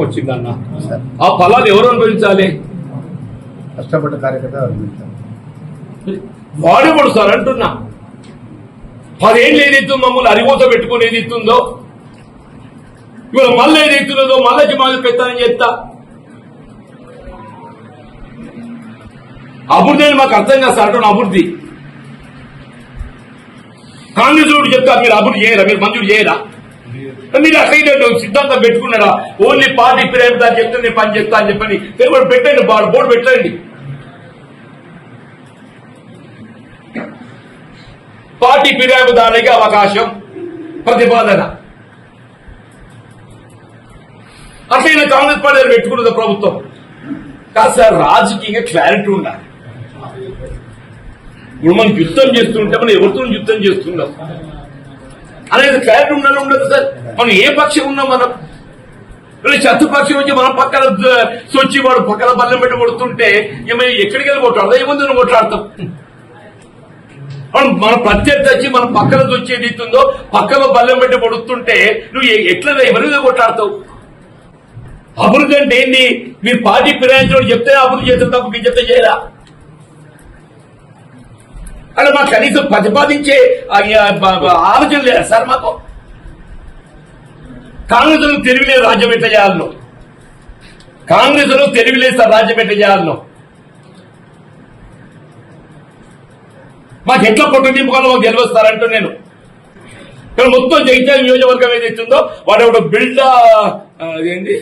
వచ్చిందన్న. ఆ ఫలాలు ఎవరు అనుభవించాలి? కష్టపడ్డ కార్యకర్త వాడేవాడు సార్ అంటున్నా. పదేళ్ళు ఏదైతే మమ్మల్ని అరిగోత పెట్టుకుని ఏది ఇస్తుందో ఇవాళ మళ్ళీ ఏది ఇస్తున్నదో మళ్ళీ మాది పెడతానని చెప్తా అభివృద్ధి అని మాకు అర్థం కాదు సార్ అంటున్నా అభివృద్ధి కాంగ్రెస్ చెప్తారు మీరు అభివృద్ధి చేయరా మీరు మంజూరు చేయరా? మీరు అసలు సిద్ధాంతం పెట్టుకున్నారా ఓన్లీ పార్టీ ఫిర్యాదు చెప్తే నేను పని చేస్తా అని చెప్పని. కూడా పెట్టండి బోర్డు బోర్డు పెట్టండి. పార్టీ ఫిర్యాదుదారునికి అవకాశం ప్రతిపాదన. అసలు కాంగ్రెస్ పార్టీ పెట్టుకున్నది ప్రభుత్వం. కాదు సార్ రాజకీయంగా క్లారిటీ ఉండాలి. ఇప్పుడు మనం యుద్ధం చేస్తుంటే మనం ఎవరితో యుద్ధం చేస్తున్నాం అనేది క్లారిటీ ఉండాలి ఉండదు సార్. మనం ఏ పక్షం ఉన్నాం మనం వీళ్ళు వచ్చి మనం పక్కన సొచ్చి వాడు పక్కన బల్లెం పెట్టి కొడుతుంటే ఏమై ఎక్కడికి వెళ్ళి కొట్లాడదా ఏముంది కొట్లాడతాం మనం మన ప్రత్యర్థి వచ్చి మన పక్కన వచ్చేది ఇస్తుందో పక్కన బల్లెం పెట్టి కొడుతుంటే నువ్వు ఎట్లా ఎవరి మీద కొట్లాడతావు? అభివృద్ధి అంటే ఏంటి మీరు పార్టీ ఫిరాయించడం చెప్తే అభివృద్ధి చేస్తారు తప్ప మీరు చెప్తే చేయరా? అలా మాకు కనీసం ప్రతిపాదించే ఆలోచన లేదా సార్ మాకు? కాంగ్రెస్లో తెలివిలేదు రాజ్యం ఎట్లా చేయాలను. కాంగ్రెస్ తెలివిలేదు సార్ రాజ్యం ఎట్లా చేయాలను. మాకు ఎట్లా పొట్టు నింపుకోవాలో మాకు గెలవస్తారంటూ నేను. ఇక్కడ మొత్తం జగిత్యాల నియోజకవర్గం ఏదైతుందో వాడు ఒక బిల్డా అదేంటి?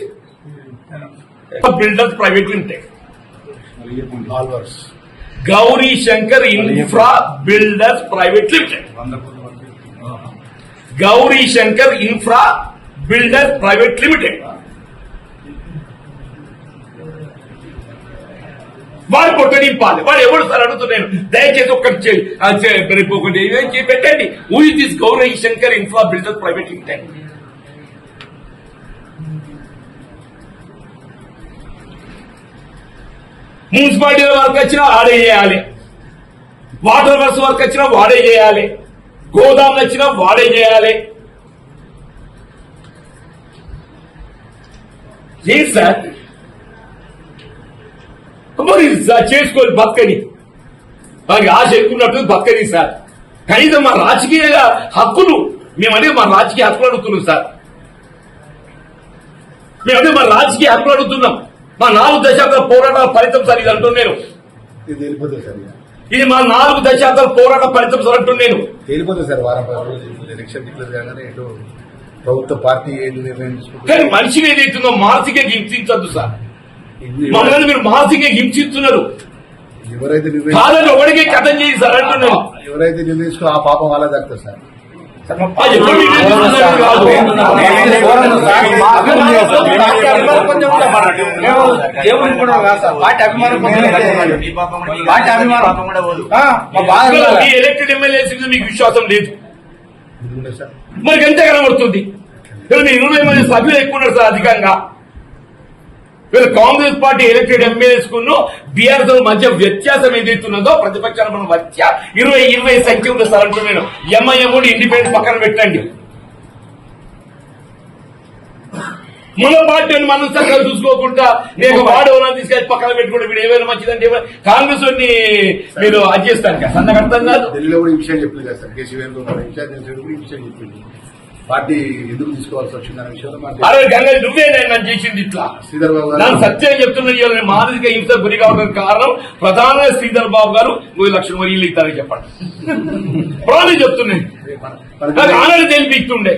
Builders private limited Gauri Shankar infra builders private limited Gauri Shankar infra builders private limited వాడు పొట్ట నింపాలి. వాడు ఎవరు సార్ అడుగుతున్నాను దయచేసి ఒక్కటి రేపు ఒకటి పెట్టండి. ఊరి is this Gauri Shankar infra builders private limited municipality వరకు వచ్చినా ఆడే చేయాలి. వాటర్ వర్క్స్ వరకు వచ్చినా వాడే చేయాలి. గోదాములు వచ్చినా వాడే చేయాలి. లేదు సార్? మరి సార్ చేసుకోవాలి బతకని. వారికి ఆశ ఎక్కున్నట్టు బతకని సార్. కనీసం మా రాజకీయ హక్కులు మేమనే మా రాజకీయ హక్కులు అడుగుతున్నాం సార్. మేమదే మా రాజకీయ హక్కులు అడుగుతున్నాం. మా నాలుగు దశాబ్దాల పోరాటాల ఫలితం సార్ ఇది అంటున్నాను నేను. ఇది మా నాలుగు దశాబ్దాల పోరాట ఫలితం సార్ అంటున్నాను నేను. తేలిపోతుంది సార్ వారం పది రోజులు ఎలక్షన్ డిక్లేర్ కాగానే ఇటు ప్రభుత్వ పార్టీ ఏది నిర్ణయం కానీ మనిషిని ఏదైతుందో మానసికంగా హింసించద్దు సార్. మమ్మల్ని మీరు మానసికంగా హింసిస్తున్నారు. ఎవరైతే నిర్ణయం కాదని ఒకడికే కథం చేయి సార్ అంటున్నాను ఎవరైతే నిర్ణయించుకో ఆ పాపం వాళ్ళ దక్కుతుంది సార్. కూడా అభిమానం అభిమానం ఈ ఎలక్టెడ్ ఎమ్మెల్యేస్ మీకు విశ్వాసం లేదు మరి ఎంత కనబడుతుంది? మీరు ఇరవై మంది సభ్యులు ఎక్కువ ఉన్నారు సార్ అధికంగా. వీళ్ళు కాంగ్రెస్ పార్టీ ఎలక్టెడ్ ఎమ్మెల్యేస్ కును బీఆర్ఎస్ మధ్య వ్యత్యాసం ఏదైతున్నదో ప్రతిపక్షాల మన మధ్య ఇరవై ఇరవై సంఖ్య ఉన్న సార్ అంటున్నాను ఎంఐఎం కూడా ఇండిపెండెంట్ పక్కన పెట్టండి. మన పార్టీని మనం చక్కగా చూసుకోకుండా నేను వాడు ఎవరైనా తీసుకెళ్ళి పక్కన పెట్టుకుంటే వీడు ఏమైనా మంచిదంటే కాంగ్రెస్ వాడిని మీరు అది చేస్తాను కదా. అర్థం కాదు. ఢిల్లీలో కూడా ఈ విషయం చెప్పింది కదా సార్. కేసీఆర్ వేణుగోపాల్ ఈ విషయం చెప్పింది పార్టీ ఎందుకు తీసుకోవాల్సి వచ్చిందనే విషయంలో మాకు అరే గంగ నువ్వే నేను నన్ను చేసింది ఇట్లా. శ్రీధర్ బాబు గారు సత్యం చెప్తున్నా మానసిక హింస గురి కావడానికి కారణం ప్రధానంగా శ్రీధర్ బాబు గారు మూడు లక్షల మరి ఇల్లు ఇస్తారని చెప్పండి. ప్రాణం చెప్తున్నాను నాకు ఆనని తెలిపిస్తుండే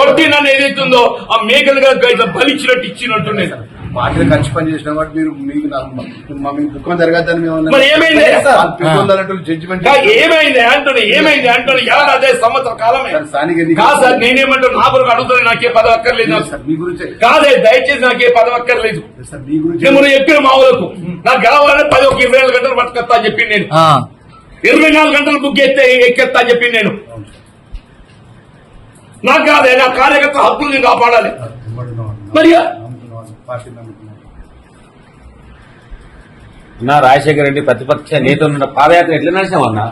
ఒకటి నన్ను ఏదైతుందో ఆ మేకలుగా బలిచ్చినట్టు ఇచ్చినట్టుండే. పార్టీలో ఖర్చు పని చేసిన వాటి మీరు మీకు మీకు దుఃఖం జరగద్దని మేము మరి ఏమైంది? జడ్జిమెంట్ ఏమైంది ఏమైంది ఎలా అదే సంవత్సర కాలమే? స్థానిక కాదు సార్ నా నాకే పదవి అక్కర్లేదు. సార్ మీ గురించి. కాదే దయచేసి నాకే పదవి అక్కర్లేదు. సార్ మీ గురించి నేను మొన్న చెప్పిన మా నాకు పది ఒక ఇరవై నాలుగు గంటలు పట్టుకొస్తా అని చెప్పి నేను. ఇరవై నాలుగు గంటలు బుక్ ఎత్తే ఎక్కెత్తా అని చెప్పి నేను. నాకు కాదే నా కార్యకర్త హక్కులు నేను కాపాడాలి. మరి పార్టీ నా రాజశేఖర రెడ్డి ప్రతిపక్ష నేత ఉన్న పాదయాత్ర ఎట్లా నడిచామన్నా?